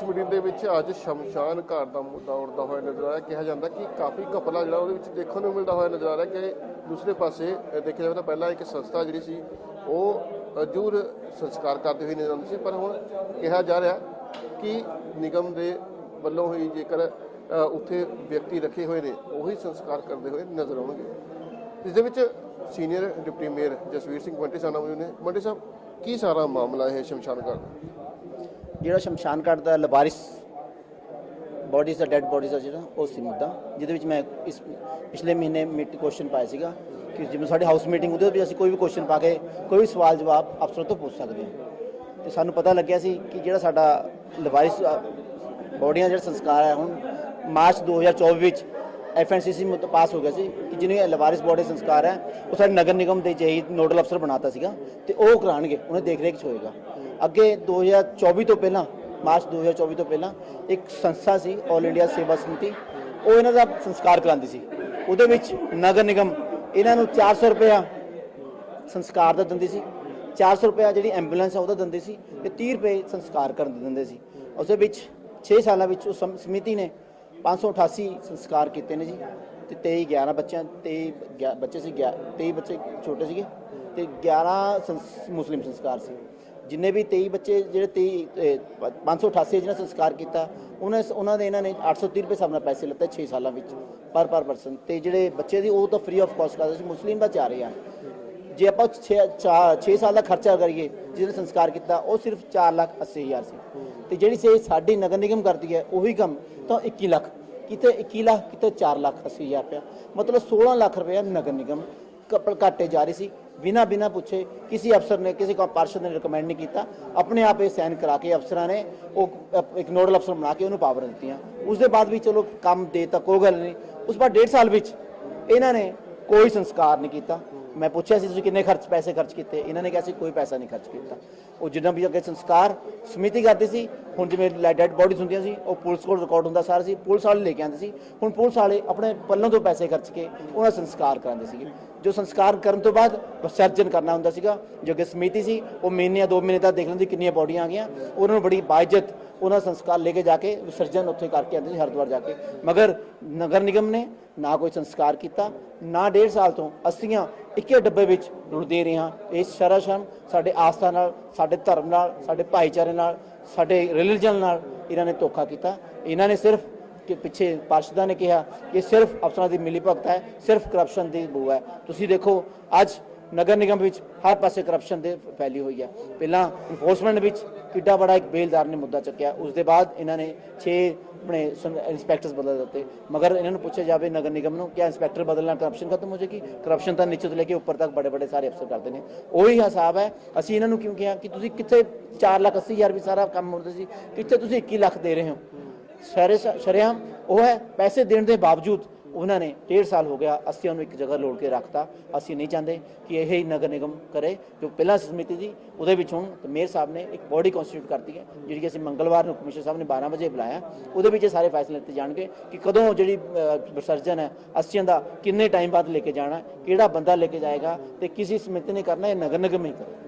Chandigarh meeting ਦੇ ਵਿੱਚ ਅੱਜ ਸ਼ਮਸ਼ਾਨ ਘਾਟ ਦਾ ਮੁੱਦਾ ਉੱਠਦਾ ਹੋਇਆ ਨਜ਼ਰ ਆਇਆ ਕਿਹਾ ਜਾਂਦਾ ਕਿ ਕਾਫੀ ਘਪਲਾ ਜਿਹੜਾ ਉਹਦੇ ਵਿੱਚ ਦੇਖਣ ਨੂੰ ਮਿਲਦਾ ਹੋਇਆ ਨਜ਼ਰ ਆ ਰਿਹਾ ਕਿ ਦੂਸਰੇ ਪਾਸੇ ਦੇਖਿਆ ਜਾਵੇ ਤਾਂ ਪਹਿਲਾਂ ਇੱਕ ਸੰਸਥਾ ਜਿਹੜੀ ਸੀ, ਉਹ ਅਜੂਰ ਸੰਸਕਾਰ ਕਰਦੇ ਹੋਏ ਨਜ਼ਰ ਆਉਂਦੀ ਸੀ। ਪਰ ਹੁਣ ਕਿਹਾ ਜਾ ਰਿਹਾ ਕਿ ਨਿਗਮ ਦੇ ਵੱਲੋਂ ਹੀ ਜੇਕਰ ਉੱਥੇ ਵਿਅਕਤੀ ਰੱਖੇ ਹੋਏ ਨੇ, ਉਹੀ ਸੰਸਕਾਰ ਕਰਦੇ ਹੋਏ ਨਜ਼ਰ ਆਉਣਗੇ। ਇਸ ਦੇ ਵਿੱਚ senior deputy mayor Jasvir Singh Monty Sana ਨੇ। ਮੰਟੀ ਸਾਹਿਬ, ਕੀ ਸਾਰਾ ਮਾਮਲਾ ਇਹ ਸ਼ਮਸ਼ਾਨ ਘਾਟ ਦਾ? ਜਿਹੜਾ ਸ਼ਮਸ਼ਾਨ ਘਾਟ ਦਾ ਲਵਾਰਿਸ ਬੋਡੀਜ਼ ਦਾ ਡੈੱਡ ਬੋਡੀਜ਼ ਦਾ ਜਿਹੜਾ, ਉਹ ਸੀ ਮੁੱਦਾ, ਜਿਹਦੇ ਵਿੱਚ ਮੈਂ ਇਸ ਪਿਛਲੇ ਮਹੀਨੇ ਮੀਟ ਕੁਐਸਚਨ ਪਾਇਆ ਸੀਗਾ ਕਿ ਜਿਵੇਂ ਸਾਡੀ ਹਾਊਸ ਮੀਟਿੰਗ ਉਹਦੇ ਵਿੱਚ ਅਸੀਂ ਕੋਈ ਵੀ ਕੁਐਸਚਨ ਪਾ ਕੇ ਕੋਈ ਵੀ ਸਵਾਲ ਜਵਾਬ ਅਫਸਰ ਤੋਂ ਪੁੱਛ ਸਕਦੇ ਹਾਂ। ਤੇ ਸਾਨੂੰ ਪਤਾ ਲੱਗਿਆ ਸੀ ਕਿ ਜਿਹੜਾ ਸਾਡਾ ਲਵਾਰਿਸ ਬੋਡੀਆਂ ਦਾ ਜਿਹੜਾ ਸੰਸਕਾਰ ਹੈ, ਹੁਣ ਮਾਰਚ 2024 ਵਿੱਚ ਐਫਐਨਸੀਸੀ ਮੁੱਦ ਪਾਸ ਹੋ ਗਿਆ ਸੀ ਕਿ ਜਿਹਨੇ ਲਵਾਰਿਸ ਬੋਡੀ ਸੰਸਕਾਰ ਹੈ, ਉਹ ਸਾਡੇ ਨਗਰ ਨਿਗਮ ਦੇ ਜਈ ਨੋਡਲ ਅਫਸਰ ਬਣਾਤਾ ਸੀਗਾ ਤੇ ਉਹ ਕਰਾਣਗੇ ਉਹਨੇ ਦੇਖ ਰੇਖ ਚ ਹੋਏਗਾ। ਅੱਗੇ 2024 ਤੋਂ ਪਹਿਲਾਂ, ਮਾਰਚ 2024 ਤੋਂ ਪਹਿਲਾਂ ਇੱਕ ਸੰਸਥਾ ਸੀ 올 ਇੰਡੀਆ ਸੇਵਾ ਸਮਿਤੀ। ਉਹ ਇਹਨਾਂ ਦਾ ਸੰਸਕਾਰ ਕਰਾਉਂਦੀ ਸੀ। ਉਹਦੇ ਵਿੱਚ ਨਗਰ ਨਿਗਮ ਇਹਨਾਂ ਨੂੰ 400 ਰੁਪਇਆ ਸੰਸਕਾਰ ਦਾ ਦਿੰਦੀ ਸੀ। 400 ਰੁਪਇਆ ਜਿਹੜੀ ਐਂਬੂਲੈਂਸ ਆ, ਉਹਦਾ ਦਿੰਦੇ ਸੀ ਤੇ 30 ਰੁਪਏ ਸੰਸਕਾਰ ਕਰਨ ਦੇ ਦਿੰਦੇ ਸੀ। ਉਸ ਵਿੱਚ 6 ਸਾਲਾਂ ਵਿੱਚ ਉਸ ਸਮਿਤੀ ਨੇ 588 ਸੰਸਕਾਰ ਕੀਤੇ ਨੇ ਜੀ। ਤੇ 23 11 ਬੱਚਿਆਂ 23 ਗਿਆ- ਬੱਚੇ ਸੀ, ਗਿਆ- 23 ਬੱਚੇ ਛੋਟੇ ਸੀਗੇ ਤੇ 11 ਸੰਸ- ਮੁਸਲਿਮ ਸੰਸਕਾਰ ਸੀ। ਜਿੰਨੇ ਵੀ 23 ਬੱਚੇ ਜਿਹੜੇ 23 ਅਹ, 588 ਜਿਹਨਾਂ ਸੰਸਕਾਰ ਕੀਤਾ ਉਹਨਾਂ ਉਹਨਾਂ ਦੇ ਇਹਨਾਂ ਨੇ 830 ਰੁਪਏ ਹਿਸਾਬ ਨਾਲ ਪੈਸੇ ਲੱਤੇ 6 ਸਾਲਾਂ ਵਿੱਚ ਪਰ ਪਰ ਪਰਸਨ। ਤੇ ਜਿਹੜੇ ਬੱਚੇ ਦੀ ਉਹ ਤਾਂ ਫ੍ਰੀ ਆਫ ਕਾਸਟ ਕਰਦੇ ਸੀ ਮੁਸਲਿਮ ਦਾ 4000 ਜੇ ਆਪਾਂ 6 ਸਾਲ ਦਾ ਖਰਚਾ ਕਰੀਏ ਜਿਹਨੇ ਸੰਸਕਾਰ ਕੀਤਾ ਉਹ ਸਿਰਫ 4 ਲੱਖ 80 ਹਜ਼ਾਰ ਸੀ। ਤੇ ਜਿਹੜੀ ਸੇ ਸਾਡੀ ਨਗਰ ਨਿਗਮ ਕਰਦੀ ਹੈ ਉਹੀ ਕੰਮ ਤਾਂ 21 ਲੱਖ ਕਿਤੇ 21 ਲੱਖ ਕਿਤੇ 4 ਲੱਖ 80 ਹਜ਼ਾਰ ਰੁਪਇਆ। ਮਤਲਬ 16 ਲੱਖ ਰੁਪਇਆ ਨਗਰ ਨਿਗਮ ਕਪਲ ਘਾਟੇ ਜਾ ਰਹੀ ਸੀ। ਬਿਨਾ ਬਿਨਾ ਪੁੱਛੇ ਕਿਸੇ ਅਫਸਰ ਨੇ, ਕਿਸੇ ਕੋ ਪਾਰਸ਼ਦ ਨੇ ਰეკਮੈਂਡ ਨਹੀਂ ਕੀਤਾ। ਆਪਣੇ ਆਪ ਇਹ ਸਾਈਨ ਕਰਾ ਕੇ ਅਫਸਰਾਂ ਨੇ ਉਹ ਇੱਕ ਨੋਡਲ ਅਫਸਰ ਬਣਾ ਕੇ ਉਹਨੂੰ ਪਾਵਰ ਦਿੱਤੀਆਂ। ਉਸ ਦੇ ਬਾਅਦ ਵੀ ਚਲੋ ਕੰਮ ਦੇ ਤਾਂ ਕੋਈ ਗੱਲ ਨਹੀਂ। ਉਸ ਬਾਅਦ ਡੇਢ ਸਾਲ ਵਿੱਚ ਇਹਨਾਂ ਨੇ ਕੋਈ ਸੰਸਕਾਰ ਨਹੀਂ ਕੀਤਾ। ਮੈਂ ਪੁੱਛਿਆ ਸੀ ਤੁਸੀਂ ਕਿੰਨੇ ਖਰਚ, ਪੈਸੇ ਖਰਚ ਕੀਤੇ? ਇਹਨਾਂ ਨੇ ਕਿਹਾ ਸੀ ਕੋਈ ਪੈਸਾ ਨਹੀਂ ਖਰਚ ਕੀਤਾ। ਉਹ ਜਿੰਨਾ ਵੀ ਅੱਗੇ ਸੰਸਕਾਰ ਸਮਿਤੀ ਕਰਦੀ ਸੀ, ਹੁਣ ਜਿਵੇਂ ਡੈਡ ਬੋਡੀਜ਼ ਹੁੰਦੀਆਂ ਸੀ, ਉਹ ਪੁਲਿਸ ਕੋਲ ਰਿਕਾਰਡ ਹੁੰਦਾ ਸਾਰਾ ਸੀ, ਪੁਲਿਸ ਵਾਲੇ ਲੈ ਕੇ ਆਉਂਦੇ ਸੀ। ਹੁਣ ਪੁਲਿਸ ਵਾਲੇ ਆਪਣੇ ਪੱਲੋਂ ਤੋਂ ਪੈਸੇ ਖਰਚ ਕੇ ਉਹਨਾਂ ਸੰਸਕਾਰ ਕਰਾਉਂਦੇ ਸੀਗੇ। ਜੋ ਸੰਸਕਾਰ ਕਰਨ ਤੋਂ ਬਾਅਦ ਵਿਸਰਜਨ ਕਰਨਾ ਹੁੰਦਾ ਸੀਗਾ, ਜੋ ਕਿ ਸਮਿਤੀ ਸੀ, ਉਹ ਮਹੀਨੇ ਦੋ ਮਹੀਨੇ ਤੱਕ ਦੇਖ ਲੈਂਦੀ ਕਿੰਨੀਆਂ ਬੋਡੀਆਂ ਆ ਗਈਆਂ। ਉਹਨਾਂ ਨੂੰ ਬੜੀ ਬਾਇਜ਼ਤ ਉਹਨਾਂ ਸੰਸਕਾਰ ਲੈ ਕੇ ਜਾ ਕੇ ਵਿਸਰਜਨ ਉੱਥੇ ਕਰਕੇ ਆਉਂਦੇ ਸੀ ਹਰਿਦੁਆਰ ਜਾ ਕੇ। ਮਗਰ ਨਗਰ ਨਿਗਮ ਨੇ ਨਾ ਕੋਈ ਸੰਸਕਾਰ ਕੀਤਾ, ਨਾ ਡੇਢ ਸਾਲ ਤੋਂ ਅਸੀਆਂ ਇੱਕੇ ਡੱਬੇ ਵਿੱਚ ਰੁਲਦੇ ਰਹੇ ਹਾਂ। ਇਸ ਸ਼ਰਮ ਸਾਡੇ ਆਸਥਾ ਨਾਲ, ਸਾਡੇ ਧਰਮ ਨਾਲ, ਸਾਡੇ ਭਾਈਚਾਰੇ ਨਾਲ, ਸਾਡੇ ਰਿਲੀਜਨ ਨਾਲ ਇਹਨਾਂ ਨੇ ਧੋਖਾ ਕੀਤਾ। ਇਹਨਾਂ ਨੇ ਸਿਰਫ ਕਿ ਪਿੱਛੇ ਪਾਰਸ਼ਦਾਂ ਨੇ ਕਿਹਾ ਕਿ ਸਿਰਫ ਅਫਸਰਾਂ ਦੀ ਮਿਲੀ ਭਗਤ ਹੈ, ਸਿਰਫ ਕਰਪਸ਼ਨ ਦੀ ਬੂ ਹੈ। ਤੁਸੀਂ ਦੇਖੋ, ਅੱਜ ਨਗਰ ਨਿਗਮ ਵਿੱਚ ਹਰ ਪਾਸੇ ਕਰਪਸ਼ਨ ਦੇ ਫੈਲੀ ਹੋਈ ਹੈ। ਪਹਿਲਾਂ ਇਨਫੋਰਸਮੈਂਟ ਵਿੱਚ ਕਿੱਡਾ ਬੜਾ ਇੱਕ ਬੇਲਦਾਰ ਨੇ ਮੁੱਦਾ ਚੱਕਿਆ। ਉਸ ਦੇ ਬਾਅਦ ਇਹਨਾਂ ਨੇ 6 ਆਪਣੇ ਇੰਸਪੈਕਟਰਸ ਬਦਲ ਦਿੱਤੇ। ਮਗਰ ਇਹਨਾਂ ਨੂੰ ਪੁੱਛਿਆ ਜਾਵੇ ਨਗਰ ਨਿਗਮ ਨੂੰ ਕਿ ਇੰਸਪੈਕਟਰ ਬਦਲਣਾ ਕਰਪਸ਼ਨ ਖਤਮ ਹੋ ਜਾਏਗੀ? ਕਰਪਸ਼ਨ ਤਾਂ ਨੀਚੇ ਤੋਂ ਲੈ ਕੇ ਉੱਪਰ ਤੱਕ ਬੜੇ ਬੜੇ ਸਾਰੇ ਅਫਸਰ ਕਰਦੇ ਨੇ। ਉਹੀ ਹਿਸਾਬ ਹੈ। ਅਸੀਂ ਇਹਨਾਂ ਨੂੰ ਕਿਉਂ ਕਿਹਾ ਕਿ ਤੁਸੀਂ ਕਿੱਥੇ 4 ਲੱਖ 80 ਹਜ਼ਾਰ ਵੀ ਸਾਰਾ ਕੰਮ ਹੁੰਦਾ ਸੀ, ਕਿੱਥੇ ਤੁਸੀਂ 21 ਲੱਖ ਦੇ ਰਹੇ ਹੋ? ਸਾਰੇ ਸ਼ਰਿਆਮ, ਉਹ ਹੈ ਪੈਸੇ ਦੇਣ ਦੇ ਬਾਵਜੂਦ ਉਹਨਾਂ ਨੇ ਡੇਢ ਸਾਲ ਹੋ ਗਿਆ ਅਸੀਂ ਉਹਨੂੰ ਇੱਕ ਜਗ੍ਹਾ ਲੋੜ ਕੇ ਰੱਖਤਾ ਅਸੀਂ ਨਹੀਂ ਚਾਹੁੰਦੇ ਕਿ ਇਹ ਹੀ ਨਗਰ ਨਿਗਮ ਕਰੇ ਜੋ ਪਹਿਲਾਂ ਸਮਿਤੀ ਸੀ ਉਹਦੇ ਵਿੱਚ ਹੁਣ ਤੇ ਮੇਅਰ ਸਾਹਿਬ ਨੇ ਇੱਕ ਬੋਡੀ ਕਨਸਟੀਟਿਊਟ ਕਰਤੀ ਹੈ ਜਿਹੜੀ ਕਿ ਅਸੀਂ ਮੰਗਲਵਾਰ ਨੂੰ ਕਮਿਸ਼ਨਰ ਸਾਹਿਬ ਨੇ 12 ਵਜੇ ਬੁਲਾਇਆ ਉਹਦੇ ਵਿੱਚ ਇਹ ਸਾਰੇ ਫੈਸਲੇ ਲਿੱਤੇ ਜਾਣਗੇ ਕਿ ਕਦੋਂ ਜਿਹੜੀ ਵਿਸਰਜਨ ਹੈ ਅਸਥੀਆਂ ਦਾ ਕਿੰਨੇ ਟਾਈਮ ਬਾਅਦ ਲੈ ਕੇ ਜਾਣਾ ਕਿਹੜਾ ਬੰਦਾ ਲੈ ਕੇ ਜਾਏਗਾ ਤੇ ਕਿਸੇ ਸਮਿਤੀ ਨੇ ਕਰਨਾ ਇਹ ਨਗਰ ਨਿਗਮ ਹੀ ਕਰੇ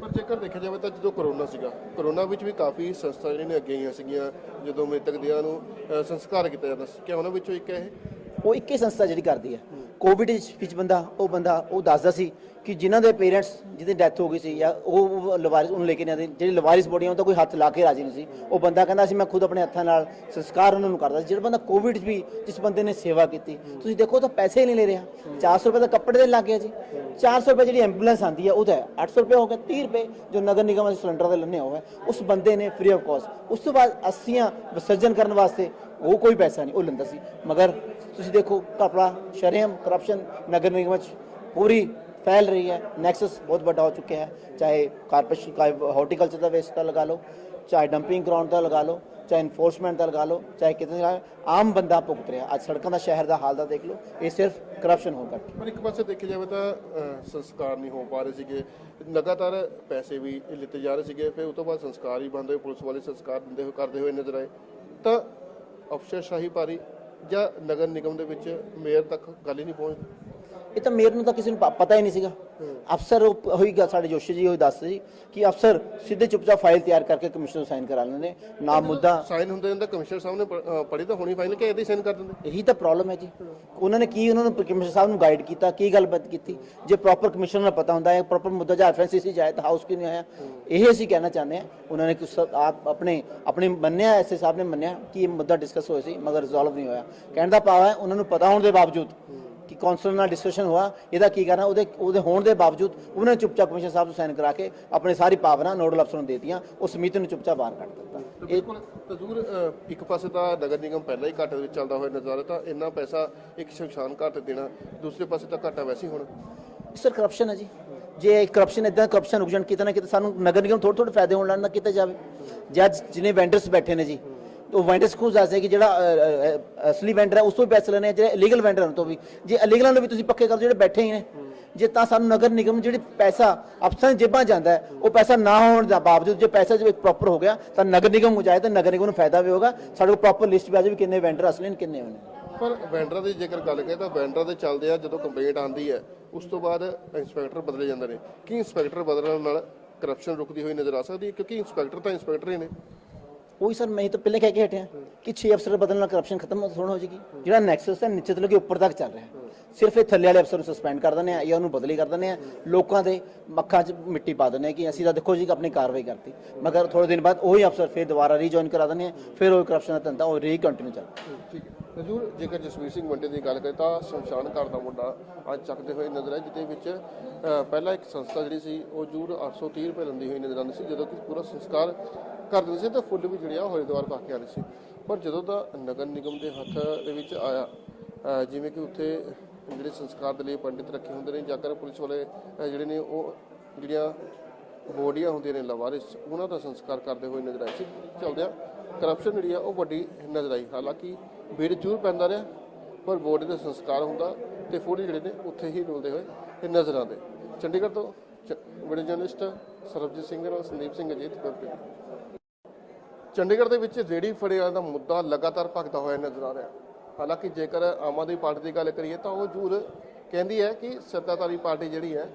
ਪਰ ਜੇਕਰ ਦੇਖਿਆ ਜਾਵੇ ਤਾਂ ਜਦੋਂ ਕਰੋਨਾ ਸੀਗਾ ਕਰੋਨਾ ਵਿੱਚ ਵੀ ਕਾਫੀ ਸੰਸਥਾ ਜਿਹੜੀਆਂ ਨੇ ਅੱਗੇ ਆਈਆਂ ਸੀਗੀਆਂ, ਜਦੋਂ ਮ੍ਰਿਤਕ ਦਿਆਂ ਨੂੰ ਸੰਸਕਾਰ ਕੀਤਾ ਜਾਂਦਾ ਸੀ ਕਿ ਉਹਨਾਂ ਵਿੱਚੋਂ ਇੱਕ ਹੈ ਇਹ? ਉਹ ਇੱਕੇ ਸੰਸਥਾ ਜਿਹੜੀ ਕਰਦੀ ਹੈ। ਕੋਵਿਡ ਵਿੱਚ ਬੰਦਾ, ਉਹ ਬੰਦਾ, ਉਹ ਦੱਸਦਾ ਸੀ ਕਿ ਜਿਨ੍ਹਾਂ ਦੇ ਪੇਰੈਂਟਸ ਜਿਹਦੀ ਡੈਥ ਹੋ ਗਈ ਸੀ ਜਾਂ ਉਹ ਲਵਾਰਿਸ, ਉਹਨੂੰ ਲੈ ਕੇ ਨਹੀਂ ਆਉਂਦੇ ਜਿਹੜੀ ਲਵਾਰਿਸ ਬੋਡੀਆਂ ਉਹ ਤਾਂ ਕੋਈ ਹੱਥ ਲਾ ਕੇ ਰਾਜੀ ਨਹੀਂ ਸੀ। ਉਹ ਬੰਦਾ ਕਹਿੰਦਾ ਸੀ, ਮੈਂ ਖੁਦ ਆਪਣੇ ਹੱਥਾਂ ਨਾਲ ਸੰਸਕਾਰ ਉਹਨਾਂ ਨੂੰ ਕਰਦਾ ਸੀ। ਜਿਹੜਾ ਬੰਦਾ ਕੋਵਿਡ 'ਚ ਵੀ ਜਿਸ ਬੰਦੇ ਨੇ ਸੇਵਾ ਕੀਤੀ, ਤੁਸੀਂ ਦੇਖੋ ਤਾਂ ਪੈਸੇ ਹੀ ਨਹੀਂ ਲੈ ਰਿਹਾ। 400 ਰੁਪਏ ਦਾ ਕੱਪੜੇ ਦੇ ਲੱਗ ਗਿਆ ਜੀ। 400 ਰੁਪਏ ਜਿਹੜੀ ਐਂਬੂਲੈਂਸ ਆਂਦੀ ਹੈ ਉਹਦਾ ਹੈ। 800 ਰੁਪਏ ਹੋ ਗਿਆ 30 ਰੁਪਏ ਜੋ ਨਗਰ ਨਿਗਮ ਦੇ ਸਿਲੰਡਰ ਦੇ ਲੰਨੇ ਹੋਇਆ ਉਸ ਬੰਦੇ ਨੇ ਫ੍ਰੀ ਆਫ ਕਾਸਟ ਉਸ ਤੋਂ ਬਾਅਦ ਅਸੀਆਂ ਵਿਸਰਜਨ ਕਰਨ ਵਾਸਤੇ ਉਹ ਕੋਈ ਪੈਸਾ ਨਹੀਂ, ਉਹ ਲੈਂਦਾ ਸੀ। ਮਗਰ ਤੁਸੀਂ ਦੇਖੋ, ਕਪੜਾ ਸ਼ਰੇਮ ਕਰਪਸ਼ਨ ਨਗਰ ਨਿਗਮ ਵਿੱਚ ਪੂਰੀ ਫੈਲ ਰਹੀ ਹੈ। ਨੈਕਸਸ ਬਹੁਤ ਵੱਡਾ ਹੋ ਚੁੱਕਿਆ ਹੈ। ਚਾਹੇ ਕਾਰਪੋਰੇਸ਼ਨ ਦਾ ਹਾਰਟੀਕਲਚਰ ਦਾ ਵੇਸਟ ਦਾ ਲਗਾ ਲਓ, ਚਾਹੇ ਡੰਪਿੰਗ ਗਰਾਊਂਡ ਦਾ ਲਗਾ ਲਓ, ਚਾਹੇ ਇਨਫੋਰਸਮੈਂਟ ਦਾ ਲਗਾ ਲਓ, ਚਾਹੇ ਕਿਤੇ ਦਾ ਆਮ ਬੰਦਾ ਭੁਗਤ ਰਿਹਾ। ਅੱਜ ਸੜਕਾਂ ਦਾ, ਸ਼ਹਿਰ ਦਾ ਹਾਲ ਦਾ ਦੇਖ ਲਓ, ਇਹ ਸਿਰਫ ਕਰਪਸ਼ਨ ਹੋ ਕਰਕੇ। ਪਰ ਇੱਕ ਪਾਸੇ ਦੇਖਿਆ ਜਾਵੇ ਤਾਂ ਸੰਸਕਾਰ ਨਹੀਂ ਹੋ ਪਾ ਰਹੇ ਸੀਗੇ। ਲਗਾਤਾਰ ਪੈਸੇ ਵੀ ਲਿੱਤੇ ਜਾ ਰਹੇ ਸੀਗੇ, ਫਿਰ ਉਸ ਤੋਂ ਬਾਅਦ ਸੰਸਕਾਰ ਹੀ ਬੰਦ ਹੋਏ, ਪੁਲਿਸ ਵਾਲੇ ਸੰਸਕਾਰ ਦਿੰਦੇ ਹੋਏ ਕਰਦੇ ਹੋਏ ਨਜ਼ਰ ਆਏ। ਤਾਂ ਅਫਸਰਸ਼ਾਹੀ ਭਾਰੀ ਜਾਂ ਨਗਰ ਨਿਗਮ ਦੇ ਵਿੱਚ ਮੇਅਰ ਤੱਕ ਗੱਲ ਹੀ ਨਹੀਂ ਪਹੁੰਚਦੀ ਇਹ ਤਾਂ ਮੇਰ ਨੂੰ ਤਾਂ ਕਿਸੇ ਨੂੰ ਪਤਾ ਹੀ ਨਹੀਂ ਸੀਗਾ। ਅਫਸਰ ਗੱਲ ਸਾਡੇ ਜੋਸ਼ੀ ਜੀ ਉਹ ਦੱਸ ਸੀ ਕਿ ਅਫਸਰ ਸਿੱਧੇ ਚੁੱਪਚਾਪ ਫਾਈਲ ਤਿਆਰ ਕਰਕੇ ਕਮਿਸ਼ਨਰ ਸਾਈਨ ਕਰਾ ਲੈਂਦੇ ਨੇ ਮੁੱਦਾ ਸਾਈਨ ਹੁੰਦੇ ਤਾਂ ਕਮਿਸ਼ਨਰ ਸਾਹਿਬ ਨੇ ਪ- ਅ, ਪੜ੍ਹੀ ਤਾਂ ਹੋਣੀ ਫਾਈਲ ਕਿ ਇਹਦੀ ਸਾਈਨ ਕਰ ਦਿੰਦੇ? ਇਹੀ ਤਾਂ ਪ੍ਰੋਬਲਮ ਹੈ ਜੀ। ਉਹਨਾਂ ਨੇ ਕੀ ਉਹਨਾਂ ਨੂੰ ਕਮਿਸ਼ਨਰ ਸਾਹਿਬ ਨੂੰ ਗਾਈਡ ਕੀਤਾ ਕੀ ਗੱਲਬਾਤ ਕੀਤੀ? ਜੇ ਪ੍ਰੋਪਰ ਕਮਿਸ਼ਨਰ ਨੂੰ ਪਤਾ ਹੁੰਦਾ ਹੈ ਪ੍ਰੋਪਰ ਮੁੱਦਾ ਜਾਂ ਐਫਐਨਸੀਸੀ ਜਾਏ ਤਾਂ ਹਾਊਸ ਕਿਉਂ ਨਹੀਂ ਆਇਆ? ਇਹ ਅਸੀਂ ਕਹਿਣਾ ਚਾਹੁੰਦੇ ਹਾਂ ਉਹਨਾਂ ਨੇ ਕੁਛ ਆਪ ਆਪਣੇ ਆਪਣੇ ਮੰਨਿਆ ਐਸਏ ਸਾਹਿਬ ਨੇ ਮੰਨਿਆ ਕਿ ਇਹ ਮੁੱਦਾ ਡਿਸਕਸ ਹੋਇਆ ਸੀ ਮਗਰ ਰਿਜ਼ੋਲਵ ਨਹੀਂ ਹੋਇਆ। ਕਹਿਣ ਦਾ ਭਾਵ ਹੈ ਉਹਨਾਂ ਨੂੰ ਪਤਾ ਹੋਣ ਦੇ ਬਾਵਜੂਦ। ਕਿ ਕੌਂਸਲ ਨਾਲ ਡਿਸਕਸ਼ਨ ਹੋਇਆ ਇਹਦਾ ਕੀ ਕਰਨਾ ਉਹਦੇ ਉਹਦੇ ਹੋਣ ਦੇ ਬਾਵਜੂਦ ਉਹਨਾਂ ਚੁੱਪਚਾਪ ਕਮਿਸ਼ਨਰ ਸਾਹਿਬ ਨੂੰ ਸਾਈਨ ਕਰਾ ਕੇ ਆਪਣੀ ਸਾਰੀ ਪਾਵਰਾਂ ਨੋਡਲ ਅਫਸਰ ਨੂੰ ਦਿੱਤੀਆਂ ਉਹ ਸਮਿਤੀ ਨੂੰ ਚੁੱਪਚਾਪ ਬਾਹਰ ਕੱਢ ਦਿੱਤਾ। ਇਹ ਬਿਲਕੁਲ ਤਜ਼ੂਰ ਇੱਕ ਪਾਸੇ ਤਾਂ ਨਗਰ ਨਿਗਮ ਪਹਿਲਾਂ ਹੀ ਘਾਟੇ ਦੇ ਵਿੱਚ ਚੱਲਦਾ ਹੋਇਆ ਨਜ਼ਰ ਤਾਂ ਇੰਨਾ ਪੈਸਾ ਇੱਕ ਸ਼ਮਸ਼ਾਨ ਘਾਟ ਦੇਣਾ ਦੂਸਰੇ ਪਾਸੇ ਤਾਂ ਘਾਟਾ ਵੈਸੇ ਹੀ ਹੋਣਾ। ਸਰ ਕਰਪਸ਼ਨ ਹੈ ਜੀ। ਜੇ ਕਰਪਸ਼ਨ ਇਦਾਂ ਕਰਪਸ਼ਨ ਰੁਕ ਜਾਣ ਕਿਤੇ ਨਾ ਕਿਤੇ ਸਾਨੂੰ ਨਗਰ ਨਿਗਮ ਥੋੜੇ ਥੋੜੇ ਫਾਇਦੇ ਹੋਣ ਲੈਣ ਨਾ ਕਿਤੇ ਜਾਵੇ। ਜੱਜ ਜਿਹਨੇ ਵੈਂਡਰਸ ਬੈਠੇ ਨੇ ਜੀ ਉਹ ਵੈਂਡਰਸ ਕੋਲ ਦੱਸਦੇ ਕਿ ਜਿਹੜਾ ਅ, ਅ, ਅ, ਅਸਲੀ ਵੈਂਡਰ ਹੈ ਉਸ ਤੋਂ ਵੀ ਪੈਸੇ ਲੈਣੇ ਆ ਜਿਹੜੇ ਇਲੀਗਲ ਵੈਂਡਰ ਹਨ ਤੋਂ ਵੀ। ਜੇ ਇਲੀਗਲਾਂ ਨੂੰ ਵੀ ਤੁਸੀਂ ਪੱਕੇ ਕਰ ਦਿਓ ਜਿਹੜੇ ਬੈਠੇ ਹੀ ਨੇ ਜੇ ਤਾਂ ਸਾਨੂੰ ਨਗਰ ਨਿਗਮ ਜਿਹੜੀ ਪੈਸਾ ਅਫਸਰਾਂ ਦੀ ਜੇਬਾਂ 'ਚ ਜਾਂਦਾ ਹੈ ਉਹ ਪੈਸਾ ਨਾ ਹੋਣ ਦਾ ਬਾਵਜੂਦ ਜੇ ਪੈਸਾ ਜੇ ਪ੍ਰੋਪਰ ਹੋ ਗਿਆ ਤਾਂ ਨਗਰ ਨਿਗਮ ਨੂੰ ਜਾਏ ਤਾਂ ਨਗਰ ਨਿਗਮ ਨੂੰ ਫਾਇਦਾ ਵੀ ਹੋਗਾ ਸਾਡੇ ਕੋਲ ਪ੍ਰੋਪਰ ਲਿਸਟ ਵੀ ਆ ਜਾਵੇ ਵੀ ਕਿੰਨੇ ਵੈਂਡਰ ਅਸਲੀ ਨੇ ਕਿੰਨੇ ਹੋਣੇ ਪਰ ਵੈਂਡਰਾਂ ਦੀ ਜੇਕਰ ਗੱਲ ਕਰੀਏ ਤਾਂ ਵੈਂਡਰਾਂ ਦੇ ਚੱਲਦੇ ਆ ਜਦੋਂ ਕੰਪਲੇਂਟ ਆਉਂਦੀ ਹੈ ਉਸ ਤੋਂ ਬਾਅਦ ਇੰਸਪੈਕਟਰ ਬਦਲੇ ਜਾਂਦੇ ਨੇ। ਕੀ ਇੰਸਪੈਕਟਰ ਬਦਲਣ ਨਾਲ ਕਰਪਸ਼ਨ ਰੁਕਦੀ ਹੋਈ ਨਜ਼ਰ ਆ ਸਕਦੀ ਹੈ? ਕਿਉਂਕਿ ਇੰਸਪੈਕਟਰ ਤਾਂ ਇੰਸਪੈਕਟਰ ਹੀ ਨੇ। ਉਹੀ ਸਰ, ਮੈਂ ਤਾਂ ਪਹਿਲੇ ਕਹਿ ਕੇ ਹਟਿਆ ਕਿ 6 ਅਫਸਰ ਬਦਲਣ ਨਾਲ ਕਰਪਸ਼ਨ ਖਤਮ ਥੋੜਾ ਹੋ ਜਾਏਗੀ। ਜਿਹੜਾ ਨੈਕਸਸ ਹੈ ਨੀਚੇ ਤੋਂ ਲੈ ਕੇ ਉੱਪਰ ਤੱਕ ਚੱਲ ਰਿਹਾ ਸਿਰਫ ਇਹ ਥੱਲੇ ਵਾਲੇ ਅਫਸਰ ਨੂੰ ਸਸਪੈਂਡ ਕਰ ਦਿੰਦੇ ਆ ਜਾਂ ਉਹਨੂੰ ਬਦਲੀ ਕਰ ਦਿੰਦੇ ਆ ਲੋਕਾਂ ਦੇ ਮੱਖਾਂ 'ਚ ਮਿੱਟੀ ਪਾ ਦਿੰਦੇ ਆ ਕਿ ਅਸੀਂ ਤਾਂ ਦੇਖੋ ਜੀ ਆਪਣੀ ਕਾਰਵਾਈ ਕਰਤੀ। ਮਗਰ ਥੋੜੇ ਦਿਨ ਬਾਅਦ ਉਹੀ ਅਫਸਰ ਫਿਰ ਦੁਬਾਰਾ ਰੀਜੁਆਇਨ ਕਰਾ ਦਿੰਦੇ ਆ ਫਿਰ ਉਹ ਕਰਪਸ਼ਨ ਦਾ ਧੰਦਾ ਉਹ ਰੀ ਕੰਟੀਨਿਊ ਚੱਲਦਾ ਠੀਕ ਹੈ। ਹਜ਼ੂਰ ਜੇਕਰ ਜਸਵੀਰ ਸਿੰਘ ਮੰਡੇ ਦੀ ਗੱਲ ਕਰੀਏ ਤਾਂ ਸ਼ਮਸ਼ਾਨ ਘਰ ਦਾ ਮੁੰਡਾ ਅੱਜ ਚੱਕਦੇ ਹੋਏ ਨਜ਼ਰ ਹੈ ਜਿਹਦੇ ਵਿੱਚ ਪਹਿਲਾਂ ਇੱਕ ਸੰਸਥਾ ਜਿਹੜੀ ਸੀ, ਉਹ ਜੂਰ 830 ਰੁਪਏ ਲੈਂਦੀ ਹੋਈ ਨਜ਼ਰ ਆਉਂਦੀ ਸੀ, ਜਦੋਂ ਕਿ ਪੂਰਾ ਸੰਸਕਾਰ ਕਰ ਦਿੰਦੇ ਸੀ ਤਾਂ ਫੁੱਲ ਵੀ ਜਿਹੜੇ ਆ ਉਹ ਹਰਿਦੁਆਰ ਪਾ ਕੇ ਆਉਂਦੇ ਸੀ। ਪਰ ਜਦੋਂ ਦਾ ਨਗਰ ਨਿਗਮ ਦੇ ਹੱਥ ਦੇ ਵਿੱਚ ਆਇਆ ਜਿਵੇਂ ਕਿ ਉੱਥੇ ਜਿਹੜੇ ਸੰਸਕਾਰ ਦੇ ਲਈ ਪੰਡਿਤ ਰੱਖੇ ਹੁੰਦੇ ਨੇ ਜਾਂ ਜਾਕਰ ਪੁਲਿਸ ਵਾਲੇ ਜਿਹੜੇ ਨੇ ਉਹ ਜਿਹੜੀਆਂ ਬੋਡੀਆਂ ਹੁੰਦੀਆਂ ਨੇ ਲਵਾਰਿਸ, ਉਹਨਾਂ ਦਾ ਸੰਸਕਾਰ ਕਰਦੇ ਹੋਏ ਨਜ਼ਰ ਆਏ ਸੀ। ਚਲਦਿਆਂ ਕਰਪਸ਼ਨ ਜਿਹੜੀ ਆ ਉਹ ਵੱਡੀ ਨਜ਼ਰ ਆਈ। ਹਾਲਾਂਕਿ ਭੀੜ ਜ਼ਰੂਰ ਪੈਂਦਾ ਰਿਹਾ, ਪਰ ਬੋਡੀ ਦਾ ਸੰਸਕਾਰ ਹੁੰਦਾ ਤੇ ਫੋੜੀ ਜਿਹੜੇ ਨੇ ਉੱਥੇ ਹੀ ਰੁਲਦੇ ਹੋਏ ਇਹ ਨਜ਼ਰ ਆਉਂਦੇ। ਚੰਡੀਗੜ੍ਹ ਤੋਂ ਚ- ਵੀਡੀਓ ਜਰਨਲਿਸਟ ਸਰਬਜੀਤ ਸਿੰਘ ਨਾਲ ਸੰਦੀਪ ਸਿੰਘ ਅਜੀਤ ਵੈਬ ਚੰਡੀਗੜ੍ਹ ਦੇ ਵਿੱਚ ਰੇੜੀ ਫੜਿਆ ਦਾ ਮੁੱਦਾ ਲਗਾਤਾਰ ਭਗਦਾ ਹੋਇਆ ਨਜ਼ਰ ਆ ਰਿਹਾ। ਹਾਲਾਂਕਿ ਜੇਕਰ ਆਮ ਆਦਮੀ ਪਾਰਟੀ ਦੀ ਗੱਲ ਕਰੀਏ ਤਾਂ ਉਹ ਜ਼ਰੂਰ ਕਹਿੰਦੀ ਹੈ ਕਿ ਸੱਤਾਧਾਰੀ ਪਾਰਟੀ ਜਿਹੜੀ ਹੈ,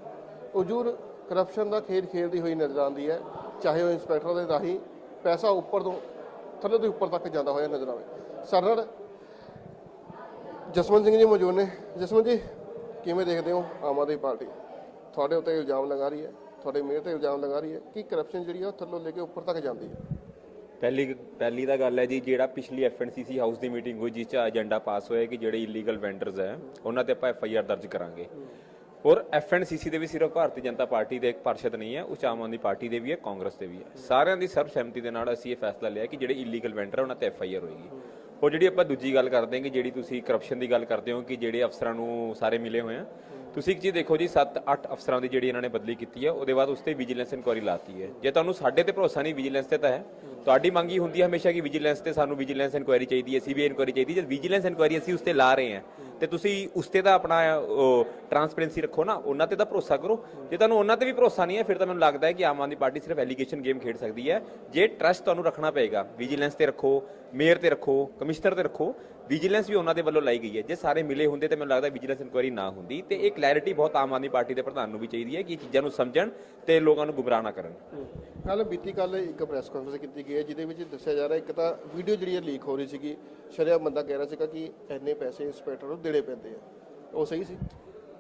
ਉਹ ਜ਼ਰੂਰ ਕਰਪਸ਼ਨ ਦਾ ਖੇਡ ਖੇਡਦੀ ਹੋਈ ਨਜ਼ਰ ਆਉਂਦੀ ਹੈ, ਚਾਹੇ ਉਹ ਇੰਸਪੈਕਟਰ ਦੇ ਰਾਹੀਂ ਪੈਸਾ ਉੱਪਰ ਤੋਂ, ਥੱਲੇ ਤੋਂ ਉੱਪਰ ਤੱਕ ਜਾਂਦਾ ਹੋਇਆ ਨਜ਼ਰ ਆਵੇ। ਸਰਨੜ ਜਸਵੰਤ ਸਿੰਘ ਜੀ ਮੌਜੂਦ ਨੇ। ਜਸਵੰਤ ਜੀ, ਕਿਵੇਂ ਦੇਖਦੇ ਹੋ ਆਮ ਆਦਮੀ ਪਾਰਟੀ? ਤੁਹਾਡੇ ਉੱਤੇ ਇਲਜ਼ਾਮ ਲਗਾ ਰਹੀ ਹੈ, ਤੁਹਾਡੇ ਮੇਅਰ ਤੇ ਇਲਜ਼ਾਮ ਲਗਾ ਰਹੀ ਹੈ ਕਿ ਕਰਪਸ਼ਨ ਜਿਹੜੀ ਹੈ ਉਹ ਥੱਲੋਂ ਲੈ ਕੇ ਉੱਪਰ ਤੱਕ ਜਾਂਦੀ ਹੈ। ਪਹਿਲੀ ਪਹਿਲੀ ਤਾਂ ਗੱਲ ਹੈ ਜੀ, ਜਿਹੜਾ ਪਿਛਲੀ ਐਫਐਨਸੀਸੀ ਹਾਊਸ ਦੀ ਮੀਟਿੰਗ ਹੋਈ, ਜਿਸ 'ਚ ਏਜੰਡਾ ਪਾਸ ਹੋਇਆ ਕਿ ਜਿਹੜੇ ਇਲੀਗਲ ਵੈਂਡਰਸ ਹੈ, ਉਹਨਾਂ ਤੇ ਆਪਾਂ ਐਫਆਈਆਰ ਦਰਜ ਕਰਾਂਗੇ। ਔਰ ਐਫਐਨਸੀਸੀ ਦੇ ਵੀ ਸਿਰਫ ਭਾਰਤੀ ਜਨਤਾ ਪਾਰਟੀ ਦੇ ਇੱਕ ਪਾਰਸ਼ਦ ਨਹੀਂ ਹੈ, ਉਹ 'ਚ ਆਮ ਆਦਮੀ ਪਾਰਟੀ ਦੇ ਵੀ ਹੈ, ਕਾਂਗਰਸ ਦੇ ਵੀ ਹੈ। ਸਾਰਿਆਂ ਦੀ ਸਰਬ ਸਹਿਮਤੀ ਦੇ ਨਾਲ ਅਸੀਂ ਇਹ ਫੈਸਲਾ ਲਿਆ ਕਿ ਜਿਹੜੇ ਇਲੀਗਲ ਵੈਂਡਰ ਉਹਨਾਂ ਤੇ ਐਫਆਈਆਰ ਹੋਏਗੀ। ਔਰ ਜਿਹੜੀ ਆਪਾਂ ਦੂਜੀ ਗੱਲ ਕਰਦੇ ਹਾਂ ਕਿ ਜਿਹੜੀ ਤੁਸੀਂ ਕਰਪਸ਼ਨ ਦੀ ਗੱਲ ਕਰਦੇ ਹੋ ਕਿ ਜਿਹੜੇ ਅਫਸਰਾਂ ਨੂੰ ਸਾਰੇ ਮਿਲੇ ਹੋਏ ਆ ਤੁਸੀਂ ਇੱਕ ਚੀਜ਼ ਦੇਖੋ ਜੀ 7-8 ਅਫਸਰਾਂ ਦੀ ਜਿਹੜੀ ਇਹਨਾਂ ਨੇ ਬਦਲੀ ਕੀਤੀ ਹੈ, ਉਹਦੇ ਬਾਅਦ ਉਸ ਤੇ ਵਿਜੀਲੈਂਸ ਇਨਕੁਆਰੀ ਲਾਤੀ ਹੈ। ਜੇ ਤੁਹਾਨੂੰ ਸਾਡੇ ਤੇ ਭਰੋਸਾ ਨਹੀਂ ਵਿਜੀਲੈਂਸ ਤੇ ਤਾਂ ਹੈ। ਤੁਹਾਡੀ ਮੰਗ ਹੀ ਹੁੰਦੀ ਹੈ ਹਮੇਸ਼ਾ ਕਿ ਵਿਜੀਲੈਂਸ ਤੇ ਸਾਨੂੰ ਵਿਜੀਲੈਂਸ ਇਨਕੁਆਰੀ ਚਾਹੀਦੀ ਹੈ ਸੀਬੀਆਈ ਇਨਕੁਆਰੀ ਚਾਹੀਦੀ ਹੈ। ਜਦ ਵਿਜੀਲੈਂਸ ਇਨਕੁਆਰੀ ਅਸੀਂ ਉਸ ਤੇ ਲਾ ਰਹੇ ਹਾਂ, ਤੇ ਤੁਸੀਂ ਉਸ ਤੇ ਤਾਂ ਆਪਣਾ ਟਰਾਂਸਪੇਰੈਂਸੀ ਰੱਖੋ ਨਾ, ਉਹਨਾਂ ਤੇ ਤਾਂ ਭਰੋਸਾ ਕਰੋ। ਜੇ ਤੁਹਾਨੂੰ ਉਹਨਾਂ ਤੇ ਵੀ ਭਰੋਸਾ ਨਹੀਂ ਹੈ, ਫਿਰ ਤਾਂ ਮੈਨੂੰ ਲੱਗਦਾ ਹੈ ਕਿ ਆਮ ਆਦਮੀ ਪਾਰਟੀ ਸਿਰਫ ਐਲੀਗੇਸ਼ਨ ਗੇਮ ਖੇਡ ਸਕਦੀ ਹੈ। ਜੇ ਟਰਸਟ ਤੁਹਾਨੂੰ ਰੱਖਣਾ ਪਏਗਾ ਵਿਜੀਲੈਂਸ ਤੇ ਰੱਖੋ ਮੇਅਰ ਤੇ ਰੱਖੋ ਕਮਿਸ਼ਨਰ ਤੇ ਰੱਖੋ ਵਿਜੀਲੈਂਸ ਵੀ ਉਹਨਾਂ ਦੇ ਵੱਲੋਂ ਲਾਈ ਗਈ ਹੈ। ਜੇ ਸਾਰੇ ਮਿਲੇ ਹੁੰਦੇ ਤੇ ਮੈਨੂੰ ਲੱਗਦਾ ਵਿਜੀਲੈਂਸ ਇਨਕੁਆਇਰੀ ਨਾ ਹੁੰਦੀ ਤੇ ਇਹ ਕਲੈਰਿਟੀ ਬਹੁਤ ਆਮ ਆਦਮੀ ਪਾਰਟੀ ਦੇ ਪ੍ਰਧਾਨ ਨੂੰ ਵੀ ਚਾਹੀਦੀ ਹੈ ਕਿ ਇਹ ਚੀਜ਼ਾਂ ਨੂੰ ਸਮਝਣ ਤੇ ਲੋਕਾਂ ਨੂੰ ਗੁੰਮਰਾਹ ਨਾ ਕਰਨ। ਕੱਲ ਬੀਤੀ ਕੱਲ ਇੱਕ ਪ੍ਰੈਸ ਕਾਨਫਰੰਸ ਕੀਤੀ ਗਈ ਹੈ, ਜਿਹਦੇ ਵਿੱਚ ਦੱਸਿਆ ਜਾ ਰਿਹਾ ਇੱਕ ਤਾਂ ਵੀਡੀਓ ਜਿਹੜੀ ਹੈ ਲੀਕ ਹੋ ਰਹੀ ਸੀਗੀ। ਸ਼ਰਿਆ ਬੰਦਾ ਕਹਿ ਰਿਹਾ ਸੀਗਾ ਕਿ ਇੰਨੇ ਪੈਸੇ ਇੰਸਪੈਕਟਰ ਨੂੰ ਦੇਣੇ ਪੈਂਦੇ ਆ। ਉਹ ਸਹੀ ਸੀ?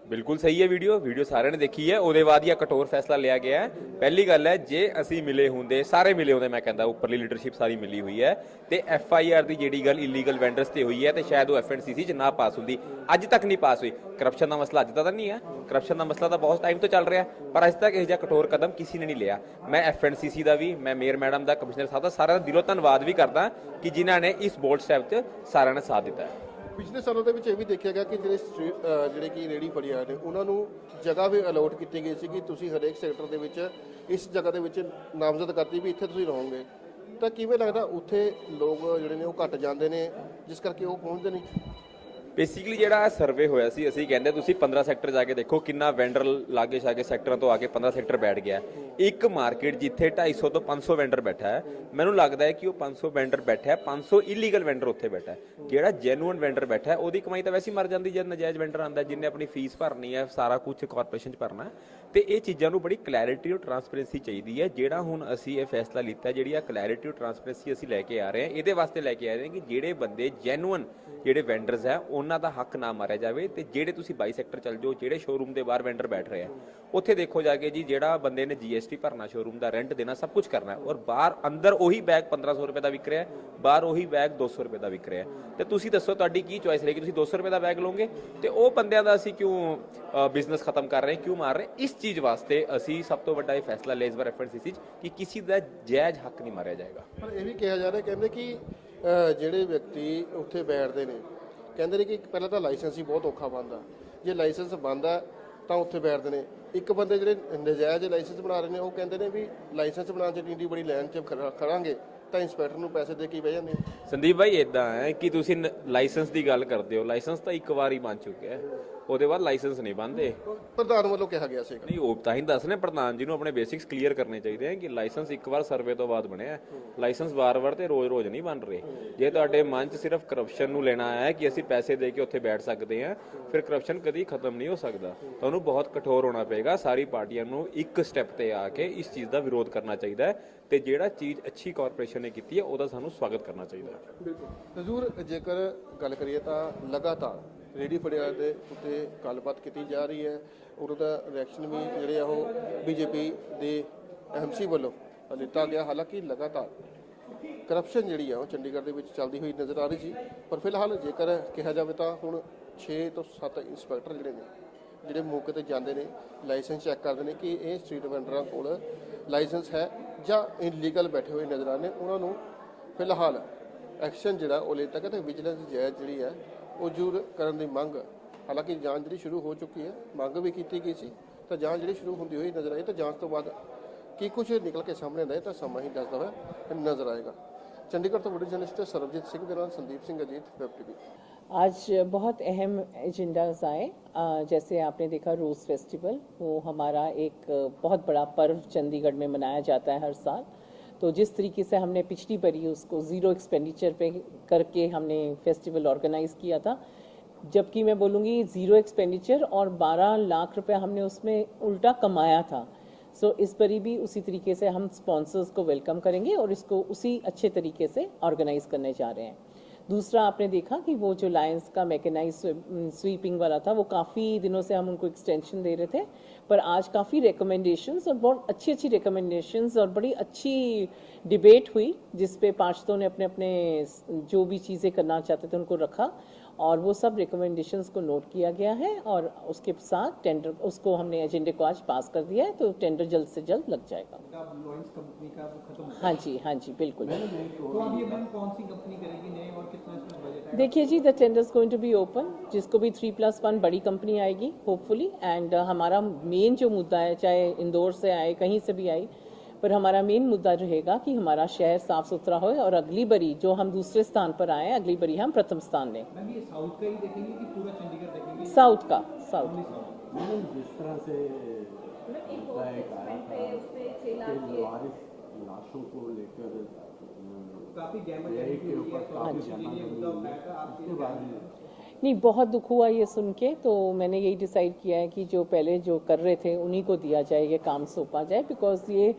ਬਿਲਕੁਲ ਸਹੀ ਹੈ ਵੀਡੀਓ ਵੀਡੀਓ ਸਾਰਿਆਂ ਨੇ ਦੇਖੀ ਹੈ। ਉਹਦੇ ਬਾਅਦ ਹੀ ਇਹ ਕਠੋਰ ਫੈਸਲਾ ਲਿਆ ਗਿਆ ਹੈ। ਪਹਿਲੀ ਗੱਲ ਹੈ, ਜੇ ਅਸੀਂ ਮਿਲੇ ਹੁੰਦੇ, ਸਾਰੇ ਮਿਲੇ ਹੁੰਦੇ, ਮੈਂ ਕਹਿੰਦਾ, ਉੱਪਰਲੀ ਲੀਡਰਸ਼ਿਪ ਸਾਰੀ ਮਿਲੀ ਹੋਈ ਹੈ। ਤੇ ਐਫ ਆਈ ਆਰ ਦੀ ਜਿਹੜੀ ਗੱਲ ਇਲੀਗਲ ਵੈਂਡਰਸ ਤੇ ਹੋਈ ਹੈ, ਤੇ ਸ਼ਾਇਦ ਉਹ ਐਫ ਐਨ ਸੀ ਸੀ ਚ ਨਾ ਪਾਸ ਹੁੰਦੀ, ਅੱਜ ਤੱਕ ਨਹੀਂ ਪਾਸ ਹੋਈ। ਕਰਪਸ਼ਨ ਦਾ ਮਸਲਾ ਅੱਜ ਦਾ ਤਾਂ ਨਹੀਂ ਹੈ। ਕਰਪਸ਼ਨ ਦਾ ਮਸਲਾ ਤਾਂ ਬਹੁਤ ਟਾਈਮ ਤੋਂ ਚੱਲ ਰਿਹਾ ਪਰ ਅੱਜ ਤੱਕ ਇਹ ਜਿਹਾ ਕਠੋਰ ਕਦਮ ਕਿਸੇ ਨੇ ਨਹੀਂ ਲਿਆ। ਮੈਂ ਐਫ ਐਨ ਸੀ ਸੀ ਦਾ ਵੀ, ਮੈਂ ਮੇਅਰ ਮੈਡਮ ਦਾ, ਕਮਿਸ਼ਨਰ ਸਾਹਿਬ ਦਾ, ਸਾਰਿਆਂ ਦਾ ਦਿਲੋਂ ਧੰਨਵਾਦ ਵੀ ਕਰਦਾ ਕਿ ਜਿਨ੍ਹਾਂ ਨੇ ਇਸ ਬੋਲਡ ਸਟੈਪ 'ਚ ਸਾਰਿਆਂ ਨੇ ਸਾਥ ਦਿੱਤਾ ਹੈ। ਪਿਛਲੇ ਸਾਲਾਂ ਦੇ ਵਿੱਚ ਇਹ ਵੀ ਦੇਖਿਆ ਗਿਆ ਕਿ ਜਿਹੜੇ ਸਟਰੀ- ਅਹ ਜਿਹੜੇ ਕਿ ਰੇੜੀ ਫੜਿਆ ਨੇ, ਉਹਨਾਂ ਨੂੰ ਜਗ੍ਹਾ ਵੀ ਅਲੋਟ ਕੀਤੀ ਗਈ ਸੀ ਕਿ ਤੁਸੀਂ ਹਰੇਕ ਸੈਕਟਰ ਦੇ ਵਿੱਚ ਇਸ ਜਗ੍ਹਾ ਦੇ ਵਿੱਚ ਨਾਮਜ਼ਦ ਕਰਤੀ ਵੀ ਇੱਥੇ ਤੁਸੀਂ ਰਹੋਗੇ। ਤਾਂ ਕਿਵੇਂ ਲੱਗਦਾ ਉੱਥੇ ਲੋਕ ਜਿਹੜੇ ਨੇ ਉਹ ਘਟ ਜਾਂਦੇ ਨੇ, ਜਿਸ ਕਰਕੇ ਉਹ ਪਹੁੰਚਦੇ ਨਹੀਂ? ਬੇਸਿਕਲੀ ਜਿਹੜਾ ਸਰਵੇ ਹੋਇਆ ਸੀ, ਅਸੀਂ ਕਹਿੰਦੇ ਤੁਸੀਂ 15 ਸੈਕਟਰ ਜਾ ਕੇ ਦੇਖੋ ਕਿੰਨਾ ਵੈਂਡਰ ਲਾਗੇ ਛਾਗੇ ਸੈਕਟਰਾਂ ਤੋਂ ਆ ਕੇ 15 ਸੈਕਟਰ ਬੈਠ ਗਿਆ ਇੱਕ ਮਾਰਕੀਟ ਜਿੱਥੇ 250 ਤੋਂ 500 ਵੈਂਡਰ ਬੈਠਾ ਹੈ। ਮੈਨੂੰ ਲੱਗਦਾ ਹੈ ਕਿ ਉਹ 500 ਵੈਂਡਰ ਬੈਠਾ ਹੈ 500 ਇਲੀਗਲ ਵੈਂਡਰ ਉੱਥੇ ਬੈਠਾ ਹੈ। ਜਿਹੜਾ ਜੈਨੂਇਨ ਵੈਂਡਰ ਬੈਠਾ ਹੈ, ਉਹਦੀ ਕਮਾਈ ਤਾਂ ਵੈਸੇ ਮਰ ਜਾਂਦੀ ਜਦ ਨਜਾਇਜ਼ ਵੈਂਡਰ ਆਂਦਾ ਜਿਹਨੇ ਆਪਣੀ ਫੀਸ ਭਰਨੀ ਹੈ, ਸਾਰਾ ਕੁਝ ਕਾਰਪੋਰੇਸ਼ਨ 'ਚ ਭਰਨਾ ਹੈ। ਤੇ ਇਹ ਚੀਜ਼ਾਂ ਨੂੰ ਬੜੀ ਕਲੈਰਿਟੀ ਔਰ ਟਰਾਂਸਪੇਰੈਂਸੀ ਚਾਹੀਦੀ ਹੈ। ਜਿਹੜਾ ਹੁਣ ਅਸੀਂ ਇਹ ਫੈਸਲਾ ਲਿੱਤਾ, ਜਿਹੜੀ ਆ ਕਲੈਰਿਟੀ ਔਰ ਟਰਾਂਸਪੇਰੈਂਸੀ ਅਸੀਂ ਲੈ ਕੇ ਆ ਰਹੇ ਹਾਂ, ਇਹਦੇ ਵਾਸਤੇ ਲੈ ਕੇ ਆ ਰਹੇ ਹਾਂ ਕਿ ਜਿਹੜੇ ਬੰਦੇ ਜੈਨੂਅਨ ਜਿਹੜੇ ਵੈਂਡਰਸ ਹੈ, ਉਹਨਾਂ ਦਾ ਹੱਕ ਨਾ ਮਾਰਿਆ ਜਾਵੇ ਤੇ ਜਿਹੜੇ ਤੁਸੀਂ ਬਾਈ ਸੈਕਟਰ ਚੱਲ ਜਾਓ, ਜਿਹੜੇ ਸ਼ੋਰੂਮ ਦੇ ਬਾਹਰ ਵੈਂਡਰ ਬੈਠ ਰਹੇ ਆ, ਉੱਥੇ ਦੇਖੋ ਜਾ ਕੇ ਜੀ ਜਿਹੜਾ ਬੰਦੇ ਨੇ ਜੀਐਸਟੀ ਭਰਨਾ ਸ਼ੋਰੂਮ ਦਾ ਰੈਂਟ ਦੇਣਾ, ਸਭ ਕੁਝ ਕਰਨਾ ਔਰ ਬਾਹਰ ਅੰਦਰ ਉਹੀ ਬੈਗ 1500 ਰੁਪਏ ਦਾ ਵਿਕ ਰਿਹਾ ਬਾਹਰ ਉਹੀ ਬੈਗ 200 ਰੁਪਏ ਦਾ ਵਿਕ ਰਿਹਾ ਤੇ ਤੁਸੀਂ ਦੱਸੋ ਤੁਹਾਡੀ ਕੀ ਚੋਇਸ ਰਹੇਗੀ? ਤੁਸੀਂ 200 ਰੁਪਏ ਦਾ ਬੈਗ ਲਓਗੇ ਤੇ ਉਹ ਬੰਦਿਆਂ ਦਾ ਅਸੀਂ ਕਿਉਂ ਬਿਜ਼ਨਸ ਖਤਮ ਕਰ ਰਹੇ, ਕਿਉਂ ਮਾਰ ਰਹੇ? ਇਸ ਚੀਜ਼ ਵਾਸਤੇ ਅਸੀਂ ਸਭ ਤੋਂ ਵੱਡਾ ਇਹ ਫੈਸਲਾ ਲਿਆ ਇਸ ਵਾਰ ਐਫਐਨਸੀਸੀ ਕਿ ਕਿਸੇ ਦਾ ਜਾਇਜ਼ ਹੱਕ ਨਹੀਂ ਮਾਰਿਆ ਜਾਏਗਾ। ਪਰ ਇਹ ਵੀ ਕਿਹਾ ਜਾ ਰਿਹਾ, ਕਹਿੰਦੇ ਕਿ ਜਿਹੜੇ ਵਿਅਕਤੀ ਉੱਥੇ ਬੈਠਦੇ ਨੇ, ਕਹਿੰਦੇ ਨੇ ਕਿ ਪਹਿਲਾਂ ਤਾਂ ਲਾਇਸੈਂਸ ਹੀ ਬਹੁਤ ਔਖਾ ਬਣਦਾ। ਜੇ ਲਾਇਸੈਂਸ ਬਣਦਾ ਤਾਂ ਉੱਥੇ ਬੈਠਦੇ ਨੇ। ਇੱਕ ਬੰਦੇ ਜਿਹੜੇ ਨਜਾਇਜ਼ ਲਾਇਸੈਂਸ ਬਣਾ ਰਹੇ ਨੇ, ਉਹ ਕਹਿੰਦੇ ਨੇ ਵੀ ਲਾਇਸੈਂਸ ਬਣਾਉਣ ਚ ਇੰਨੀ ਬੜੀ ਲਾਈਨ 'ਚ ਖੜਾ- ਖੜਾਂਗੇ। ਤਾਂ ਇੰਸਪੈਕਟਰ ਨੂੰ ਪੈਸੇ ਦੇ ਕੇ ਹੀ ਬਹਿ ਜਾਂਦੇ ਆ। ਸੰਦੀਪ ਭਾਈ ਇਦਾਂ ਹੈ ਕਿ ਤੁਸੀਂ ਲਾਇਸੈਂਸ ਦੀ ਗੱਲ ਕਰਦੇ ਹੋ। ਲਾਇਸੈਂਸ ਤਾਂ ਇੱਕ ਵਾਰ ਹੀ ਬਣ ਚੁੱਕਿਆ ਹੈ। ਉਹਦੇ ਬਾਅਦ ਲਾਇਸੈਂਸ ਨਹੀਂ ਬਣਦੇ। ਪ੍ਰਧਾਨ ਵੱਲੋਂ ਕਿਹਾ ਗਿਆ ਸੀਗਾ। ਨਹੀਂ ਉਹ ਤਾਂ ਹੀ ਦੱਸ ਰਹੇ ਪ੍ਰਧਾਨ ਜੀ ਨੂੰ ਆਪਣੇ ਬੇਸਿਕਸ ਕਲੀਅਰ ਕਰਨੇ ਚਾਹੀਦੇ ਆ ਕਿ ਲਾਇਸੈਂਸ ਇੱਕ ਵਾਰ ਸਰਵੇ ਤੋਂ ਬਾਅਦ ਬਣਿਆ ਲਾਇਸੈਂਸ ਵਾਰ-ਵਾਰ ਤੇ ਰੋਜ਼-ਰੋਜ਼ ਨਹੀਂ ਬਣ ਰਹੇ। ਜੇ ਤੁਹਾਡੇ ਮਨ 'ਚ ਸਿਰਫ ਕਰਪਸ਼ਨ ਨੂੰ ਲੈਣਾ ਹੈ ਕਿ ਅਸੀਂ ਪੈਸੇ ਦੇ ਕੇ ਉੱਥੇ ਬੈਠ ਸਕਦੇ ਹਾਂ ਫਿਰ ਕਰਪਸ਼ਨ ਕਦੀ ਖਤਮ ਨਹੀਂ ਹੋ ਸਕਦਾ। ਤੁਹਾਨੂੰ ਬਹੁਤ ਕਠੋਰ ਹੋਣਾ ਪਏਗਾ। ਸਾਰੀ ਪਾਰਟੀਆਂ ਨੂੰ ਇੱਕ ਸਟੈਪ ਤੇ ਆ ਕੇ ਇਸ ਚੀਜ਼ ਦਾ ਵਿਰੋਧ ਕਰਨਾ ਚਾਹੀਦਾ ਹੈ। ਤੇ ਜਿਹੜਾ ਚੀਜ਼ ਅੱਛੀ ਕਾਰਪੋਰੇਸ਼ਨ ਨੇ ਕੀਤੀ ਹੈ, ਉਹਦਾ ਸਾਨੂੰ ਸਵਾਗਤ ਕਰਨਾ ਚਾਹੀਦਾ ਹੈ। ਬਿਲਕੁਲ। ਹਜ਼ੂਰ, ਜੇਕਰ ਗੱਲ ਕਰੀਏ ਤਾਂ ਲਗਾਤਾਰ ਰੇਡੀ ਫੜਿਆ ਦੇ ਉੱਤੇ ਗੱਲਬਾਤ ਕੀਤੀ ਜਾ ਰਹੀ ਹੈ। ਉਹਨਾਂ ਦਾ ਰਿਐਕਸ਼ਨ ਵੀ ਜਿਹੜੇ ਆ ਉਹ ਬੀਜੇਪੀ ਦੇ ਐਮਸੀ ਵੱਲੋਂ ਦਿੱਤਾ ਗਿਆ। ਹਾਲਾਂਕਿ ਲਗਾਤਾਰ ਕਰਪਸ਼ਨ ਜਿਹੜੀ ਆ ਉਹ ਚੰਡੀਗੜ੍ਹ ਦੇ ਵਿੱਚ ਚੱਲਦੀ ਹੋਈ ਨਜ਼ਰ ਆ ਰਹੀ ਸੀ। ਪਰ ਫਿਲਹਾਲ ਜੇਕਰ ਕਿਹਾ ਜਾਵੇ ਤਾਂ ਹੁਣ 6 ਤੋਂ 7 ਇੰਸਪੈਕਟਰ ਜਿਹੜੇ ਨੇ, ਜਿਹੜੇ ਮੌਕੇ ਤੇ ਜਾਂਦੇ ਨੇ ਲਾਇਸੈਂਸ ਚੈੱਕ ਕਰਦੇ ਨੇ ਕਿ ਇਹ ਸਟਰੀਟ ਵੈਂਡਰਾਂ ਕੋਲ ਲਾਇਸੈਂਸ ਹੈ ਜਾਂ ਇਨਲੀਗਲ ਬੈਠੇ ਹੋਏ ਨਜ਼ਰ ਆ ਰਹੇ ਨੇ ਉਹਨਾਂ ਨੂੰ ਫਿਲਹਾਲ ਐਕਸ਼ਨ ਜਿਹੜਾ ਉਹ ਲੈ ਤੱਕ ਤੇ ਵਿਜੀਲੈਂਸ ਜਾਇਜ਼ ਜਿਹੜੀ ਹੈ, ਉਹ ਜ਼ਰੂਰ ਕਰਨ ਦੀ ਮੰਗ, ਹਾਲਾਂਕਿ ਜਾਂਚ ਜਿਹੜੀ ਸ਼ੁਰੂ ਹੋ ਚੁੱਕੀ ਹੈ, ਮੰਗ ਵੀ ਕੀਤੀ ਗਈ ਸੀ, ਤਾਂ ਜਾਂਚ ਜਿਹੜੀ ਸ਼ੁਰੂ ਹੁੰਦੀ ਹੋਈ ਨਜ਼ਰ ਆਈ, ਤਾਂ ਜਾਂਚ ਤੋਂ ਬਾਅਦ ਕੀ ਕੁਝ ਨਿਕਲ ਕੇ ਸਾਹਮਣੇ ਆਉਂਦਾ ਹੈ, ਤਾਂ ਸਮਾਂ ਹੀ ਦੱਸਦਾ ਹੋਇਆ ਨਜ਼ਰ ਆਏਗਾ। ਚੰਡੀਗੜ੍ਹ ਤੋਂ ਵੱਡੇ ਜਰਨਲਿਸਟ ਸਰਬਜੀਤ ਸਿੰਘ ਦੇ ਨਾਲ ਸੰਦੀਪ ਸਿੰਘ ਅਜੀਤ ਵੈਬ ਟੀਵੀ आज बहुत अहम एजेंडाज आए। जैसे आपने देखा, रोज़ फेस्टिवल, वो हमारा एक बहुत बड़ा पर्व चंडीगढ़ में मनाया जाता है हर साल। तो जिस तरीके से हमने पिछली बरी उसको ज़ीरो एक्सपेंडिचर पे करके हमने फेस्टिवल ऑर्गेनाइज किया था, जबकि मैं बोलूँगी ज़ीरो एक्सपेंडिचर और 12 लाख रुपए हमने उसमें उल्टा कमाया था। सो, इस बरी भी उसी तरीके से हम स्पॉन्सर्स को वेलकम करेंगे और इसको उसी अच्छे तरीके से ऑर्गेनाइज करने जा रहे हैं। दूसरा आपने देखा कि वो जो लायंस का मैकेनाइज स्वीपिंग वाला था, वो काफ़ी दिनों से हम उनको एक्सटेंशन दे रहे थे, पर आज काफ़ी रिकमेंडेशंस और बहुत अच्छी अच्छी रिकमेंडेशंस और बड़ी अच्छी डिबेट हुई जिसपे पार्षदों ने अपने अपने जो भी चीज़ें करना चाहते थे उनको रखा। और वो सब रिकमेंडेशंस को नोट किया गया है और उसके साथ टेंडर उसको हमने एजेंडे को आज पास कर दिया है तो टेंडर जल्द से जल्द लग जाएगा। हाँ जी हाँ जी बिल्कुल। तो है देखिए जी the tenders going to be open जिसको भी थ्री प्लस वन बड़ी कंपनी आएगी होपफुली एंड हमारा मेन जो मुद्दा है चाहे इंदौर से आए कहीं से भी आई पर हमारा मेन मुद्दा रहेगा कि हमारा शहर साफ़ सुथरा हो और अगली बरी जो हम दूसरे स्थान पर आए अगली बरी हम प्रथम स्थान लें। साउथ का ही देखेंगे कि पूरा चंडीगढ़ देखेंगे? साउथ का साउथ जिस तरह से लाशों को लेकर नहीं बहुत दुख हुआ ये सुन के तो मैंने यही डिसाइड किया है कि जो पहले जो कर रहे थे उन्हीं को दिया जाए ये काम सौंपा जाए बिकॉज़ ये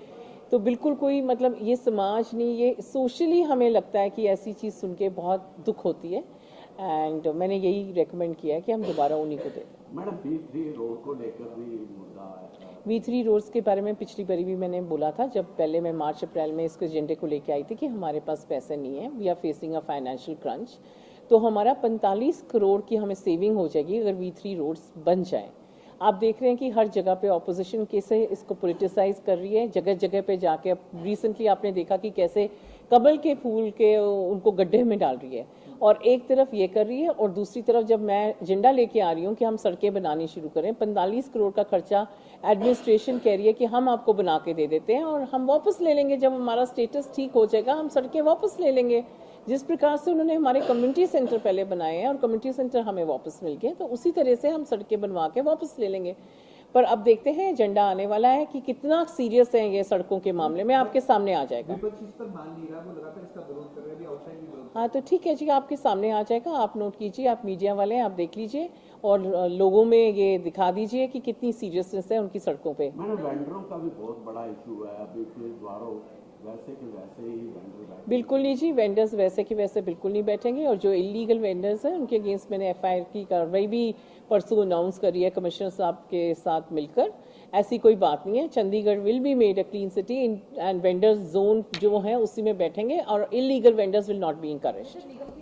तो बिल्कुल कोई मतलब ये समाज नहीं ये सोशली हमें लगता है कि ऐसी चीज़ सुन के बहुत दुख होती है। एंड मैंने यही रेकमेंड किया है कि हम दोबारा उन्हीं को दें मैडम बी थ्री रोड को लेकर भी मुद्दा वी थ्री रोड्स के बारे में पिछली बारी भी मैंने बोला था जब पहले मैं मार्च अप्रैल में इसके एजेंडे को लेके आई थी कि हमारे पास पैसे नहीं है we are facing a financial crunch तो हमारा 45 करोड़ की हमें सेविंग हो जाएगी अगर वी थ्री रोड्स बन जाए। आप देख रहे हैं कि हर जगह पे ऑपोजिशन कैसे इसको पोलिटिसाइज कर रही है। जगह जगह पे जाके रिसेंटली आपने देखा कि कैसे कमल के फूल के उनको गड्ढे में डाल रही है। और एक तरफ़ ये कर रही है और दूसरी तरफ़ जब मैं एजेंडा लेके आ रही हूँ कि हम सड़कें बनानी शुरू करें, पैंतालीस करोड़ का खर्चा एडमिनिस्ट्रेशन कह रही है कि हम आपको बना के दे देते हैं और हम वापस ले लेंगे। जब हमारा स्टेटस ठीक हो जाएगा, हम सड़कें वापस ले लेंगे। जिस प्रकार से उन्होंने हमारे कम्युनिटी सेंटर पहले बनाए हैं और कम्युनिटी सेंटर हमें वापस मिल गए तो उसी तरह से हम सड़कें बनवा के वापस ले लेंगे। पर अब देखते हैं एजेंडा आने वाला है कि कितना सीरियस है ये सड़कों के मामले। में आपके सामने आ जाएगा। हैं तो ठीक है जी आपके सामने आ जाएगा। आप नोट कीजिए आप मीडिया वाले हैं आप देख लीजिए और लोगों में ये दिखा दीजिए कि कितनी सीरियसनेस है उनकी सड़कों पे। मैडम वेंडरों का भी बहुत बड़ा इशू है। अभी द्वारों बिल्कुल नहीं जी वेंडर्स वैसे के वैसे बिल्कुल नहीं बैठेंगे और जो इलीगल वेंडर्स हैं, उनके अगेंस्ट मैंने एफआईआर की कार्रवाई भी परसों अनाउंस करी है कमिश्नर साहब के साथ मिलकर। ऐसी कोई बात नहीं है। Chandigarh will be made a clean city and vendors zone जो है, उसी में बैठेंगे और illegal vendors will not be encouraged